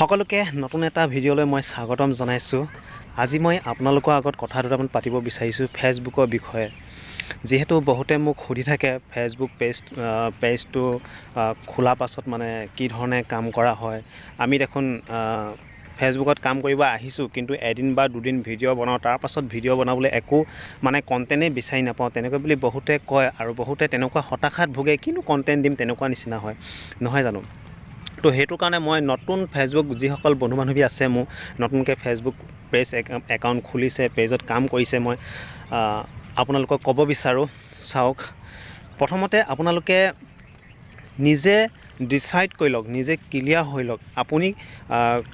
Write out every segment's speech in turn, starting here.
সকলোকে নতুন এটা ভিডিঅ'লৈ মই স্বাগতম জনাইছোঁ। আজি মই আপোনালোকৰ আগত কথা দুটামান পাতিব বিচাৰিছোঁ ফেচবুকৰ বিষয়ে। যিহেতু বহুতে মোক সুধি থাকে ফেচবুক পেজ পেজটো খোলা পাছত মানে কি ধৰণে কাম কৰা হয়। আমি দেখোন ফেচবুকত কাম কৰিব আহিছোঁ কিন্তু এদিন বা দুদিন ভিডিঅ' বনাওঁ তাৰ পাছত ভিডিঅ' বনাবলৈ একো মানে কণ্টেণ্টেই বিচাৰি নাপাওঁ। তেনেকৈ বুলি বহুতে কয় আৰু বহুতে তেনেকুৱা হতাশাত ভোগে কিনো কণ্টেণ্ট দিম তেনেকুৱা নিচিনা হয়। নহয় জানো? তো সেইটো কাৰণে মই নতুন ফেচবুক যিসকল বন্ধু বান্ধৱী আছে মোৰ নতুনকৈ ফেচবুক পেজ একাউণ্ট খুলিছে পেজত কাম কৰিছে মই আপোনালোকক ক'ব বিচাৰোঁ। চাওক প্ৰথমতে আপোনালোকে নিজে ডিচাইড কৰি লওক নিজে ক্লিয়াৰ হৈ লওক আপুনি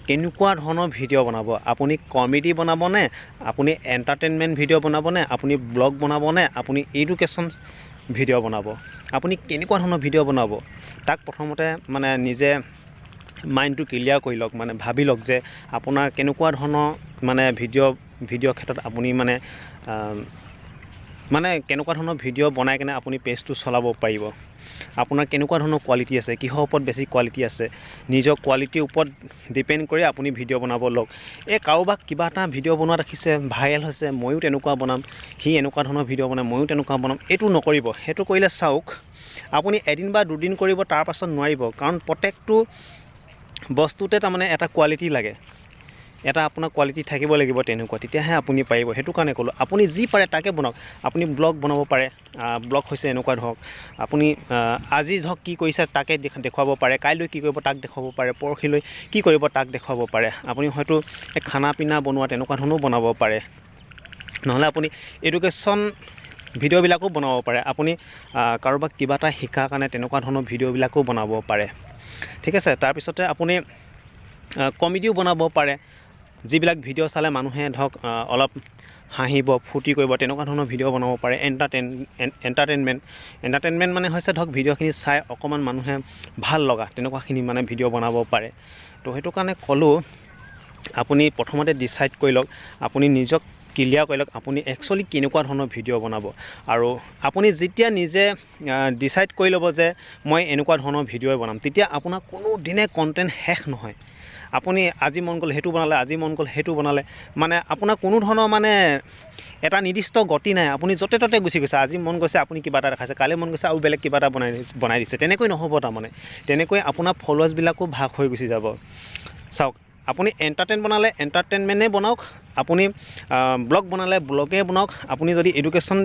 কেনেকুৱা ধৰণৰ ভিডিঅ' বনাব আপুনি কমেডি বনাবনে আপুনি এণ্টাৰটেইনমেণ্ট ভিডিঅ' বনাবনে আপুনি ব্লগ বনাবনে আপুনি এডুকেশ্যন ভিডিঅ' বনাব। আপুনি কেনেকুৱা ধৰণৰ ভিডিঅ' বনাব তাক প্ৰথমতে মানে নিজে মাইণ্ডটো ক্লিয়াৰ কৰি লওক মানে ভাবি লওক যে আপোনাৰ কেনেকুৱা ধৰণৰ মানে ভিডিঅ' ভিডিঅ' ক্ষেত্ৰত আপুনি মানে মানে কেনেকুৱা ধৰণৰ ভিডিঅ' বনাই কেনে আপুনি পেজটো চলাব পাৰিব। আপোনাৰ কেনেকুৱা ধৰণৰ কোৱালিটি আছে কিহৰ ওপৰত বেছি কোৱালিটি আছে নিজৰ কোৱালিটিৰ ওপৰত ডিপেণ্ড কৰি আপুনি ভিডিঅ' বনাব লওক। এই কাৰোবাক কিবা এটা ভিডিঅ' বনোৱা দেখিছে ভাইৰেল হৈছে ময়ো তেনেকুৱা বনাম সি এনেকুৱা ধৰণৰ ভিডিঅ' বনাম ময়ো তেনেকুৱা বনাম এইটো নকৰিব। সেইটো কৰিলে চাওক আপুনি এদিন বা দুদিন কৰিব তাৰ পাছত নোৱাৰিব কাৰণ প্ৰত্যেকটো বস্তুতে তাৰমানে এটা কোৱালিটি লাগে। এটা আপোনাৰ কোৱালিটি থাকিব লাগিব তেনেকুৱা তেতিয়াহে আপুনি পাৰিব। সেইটো কাৰণে ক'লোঁ আপুনি যি পাৰে তাকে বনাওক। আপুনি ব্লগ বনাব পাৰে ব্লগ হৈছে এনেকুৱা ধৰক। আপুনি আজি ধৰক কি কৰিছে তাকে দেখ- দেখুৱাব পাৰে কাইলৈ কি কৰিব তাক দেখুৱাব পাৰে পৰহিলৈ কি কৰিব তাক দেখুৱাব পাৰে। আপুনি হয়তো খানা পিনা বনোৱা তেনেকুৱা ধৰণেও বনাব পাৰে। নহ'লে আপুনি এডুকেশ্যন ভিডিঅ'বিলাকো বনাব পাৰে। আপুনি কাৰোবাক কিবা এটা শিকাৰ কাৰণে তেনেকুৱা ধৰণৰ ভিডিঅ'বিলাকো বনাব পাৰে। ঠিক আছে তাৰপিছতে আপুনি কমেডিও বনাব পাৰে। যিবিলাক ভিডিঅ' চালে মানুহে ধৰক অলপ হাঁহিব ফূৰ্তি কৰিব তেনেকুৱা ধৰণৰ ভিডিঅ' বনাব পাৰে এণ্টাৰটেইন এণ্টাৰটেইনমেণ্ট এণ্টাৰটেইনমেণ্ট মানে হৈছে ধৰক ভিডিঅ'খিনি চাই অকণমান মানুহে ভাল লগা তেনেকুৱাখিনি মানে ভিডিঅ' বনাব পাৰে। তো সেইটো কাৰণে ক'লোঁ আপুনি প্ৰথমতে ডিচাইড কৰি লওক আপুনি নিজক ক্লিয়াৰ কৰি লওক আপুনি একচুৱেলি কেনেকুৱা ধৰণৰ ভিডিঅ' বনাব। আৰু আপুনি যেতিয়া নিজে ডিচাইড কৰি ল'ব যে মই এনেকুৱা ধৰণৰ ভিডিঅ'ই বনাম তেতিয়া আপোনাৰ কোনো দিনে কণ্টেণ্ট শেষ নহয়। আপুনি আজি মন গ'ল সেইটো বনালে আজি মন গ'ল সেইটো বনালে মানে আপোনাৰ কোনো ধৰণৰ মানে এটা নিৰ্দিষ্ট গতি নাই। আপুনি য'তে ত'তে গুচি গৈছে। আজি মন গৈছে আপুনি কিবা এটা দেখাইছে। কালি মন গৈছে আৰু বেলেগ কিবা এটা বনাই বনাই দিছে। তেনেকৈ নহ'ব তাৰমানে। তেনেকৈ আপোনাৰ ফলোৱাৰ্ছবিলাকো ভাগ হৈ গুচি যাব। চাওক আপুনি এণ্টাৰটেইন বনালে এণ্টাৰটেইনমেণ্টেই বনাওক। আপুনি ব্লগ বনালে ব্লগেই বনাওক। আপুনি যদি এডুকেশ্যন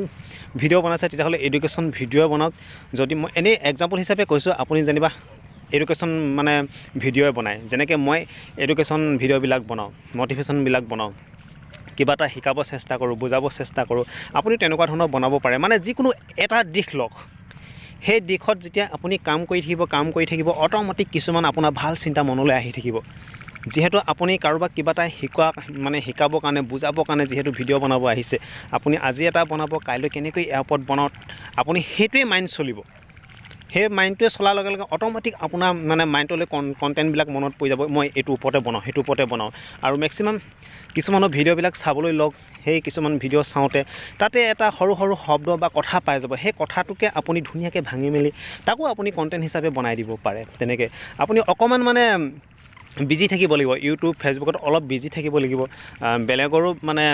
ভিডিঅ' বনাইছে তেতিয়াহ'লে এডুকেশ্যন ভিডিঅ' বনাওক। যদি মই এনেই এক্সাম্পল হিচাপে কৈছোঁ আপুনি যেনিবা এডুকেশ্যন মানে ভিডিঅ'ই বনায়। যেনেকৈ মই এডুকেশ্যন ভিডিঅ'বিলাক বনাওঁ মটিভেশ্যনবিলাক বনাওঁ কিবা এটা শিকাব চেষ্টা কৰোঁ বুজাব চেষ্টা কৰোঁ আপুনি তেনেকুৱা ধৰণৰ বনাব পাৰে। মানে যিকোনো এটা দিশ লওক সেই দিশত যেতিয়া আপুনি কাম কৰি থাকিব কাম কৰি থাকিব অট'মেটিক কিছুমান আপোনাৰ ভাল চিন্তা মনলৈ আহি থাকিব। যিহেতু আপুনি কাৰোবাক কিবা এটা শিকোৱা মানে শিকাবৰ কাৰণে বুজাবৰ কাৰণে যিহেতু ভিডিঅ' বনাব আহিছে আপুনি আজি এটা বনাব কাইলৈ কেনেকৈ ইয়াৰ ওপৰত বনাওঁ আপুনি সেইটোৱে মাইণ্ড চলিব। সেই মাইণ্ডটোৱে চলাৰ লগে লগে অট'মেটিক আপোনাৰ মানে মাইণ্ডলৈ কন কণ্টেণ্টবিলাক মনত পৰি যাব। মই এইটোৰ ওপৰতে বনাওঁ সেইটোৰ ওপৰতে বনাওঁ। আৰু মেক্সিমাম কিছুমানৰ ভিডিঅ'বিলাক চাবলৈ লওক সেই কিছুমান ভিডিঅ' চাওঁতে তাতে এটা সৰু সৰু শব্দ বা কথা পাই যাব। সেই কথাটোকে আপুনি ধুনীয়াকৈ ভাঙি মেলি তাকো আপুনি কণ্টেণ্ট হিচাপে বনাই দিব পাৰে তেনেকৈ। আপুনি অকণমান মানে বিজি থাকিব লাগিব। ইউটিউব ফেচবুকত অলপ বিজি থাকিব লাগিব। বেলেগৰো মানে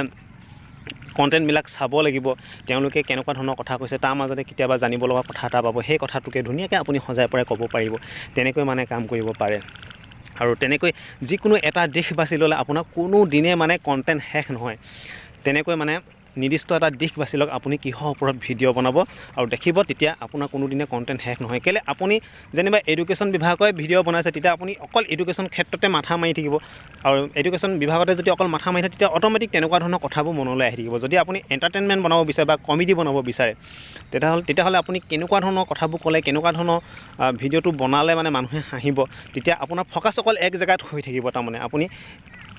কণ্টেণ্টবিলাক চাব লাগিব তেওঁলোকে কেনেকুৱা ধৰণৰ কথা কৈছে তাৰ মাজতে কেতিয়াবা জানিব লগা কথা এটা পাব সেই কথাটোকে ধুনীয়াকৈ আপুনি সজাই পৰাই ক'ব পাৰিব তেনেকৈ মানে কাম কৰিব পাৰে। আৰু তেনেকৈ যিকোনো এটা দিশ বাছি ল'লে আপোনাৰ কোনো দিনে মানে কণ্টেণ্ট শেষ নহয়। তেনেকৈ মানে নিৰ্দিষ্ট এটা দিশ বাছি লওক আপুনি কিহৰ ওপৰত ভিডিঅ' বনাব আৰু দেখিব তেতিয়া আপোনাৰ কোনোদিনে কণ্টেণ্ট শেষ নহয়। কেলৈ আপুনি যেনিবা এডুকেশ্যন বিভাগৰ ভিডিঅ' বনাইছে তেতিয়া আপুনি অকল এডুকেশ্যন ক্ষেত্ৰতে মাথা মাৰি থাকিব। আৰু এডুকেশ্যন বিভাগতে যদি অকল মাথা মাৰি থাকে তেতিয়া অট'মেটিক তেনেকুৱা ধৰণৰ কথাবোৰ মনলৈ আহি থাকিব। যদি আপুনি এণ্টাৰটেইনমেণ্ট বনাব বিচাৰে বা কমেডি বনাব বিচাৰে তেতিয়াহ'লে তেতিয়াহ'লে আপুনি কেনেকুৱা ধৰণৰ কথাবোৰ ক'লে কেনেকুৱা ধৰণৰ ভিডিঅ'টো বনালে মানে মানুহে হাঁহিব তেতিয়া আপোনাৰ ফ'কাছ অকল এক জেগাত হৈ থাকিব তাৰমানে। আপুনি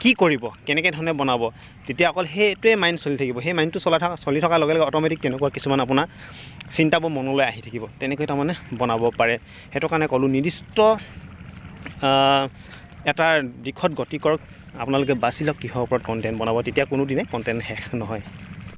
কি কৰিব কেনেকৈ ধৰণে বনাব তেতিয়া অকল সেইটোৱে মাইণ্ড চলি থাকিব। সেই মাইণ্ডটো চলাই থকা চলি থকাৰ লগে লগে অট'মেটিক তেনেকুৱা কিছুমান আপোনাৰ চিন্তাবোৰ মনলৈ আহি থাকিব। তেনেকৈ তাৰমানে বনাব পাৰে। সেইটো কাৰণে ক'লোঁ নিৰ্দিষ্ট এটা দিশত গতি কৰক। আপোনালোকে বাছি লওক কিহৰ ওপৰত কণ্টেণ্ট বনাব। তেতিয়া কোনোদিনে কণ্টেণ্ট শেষ নহয়।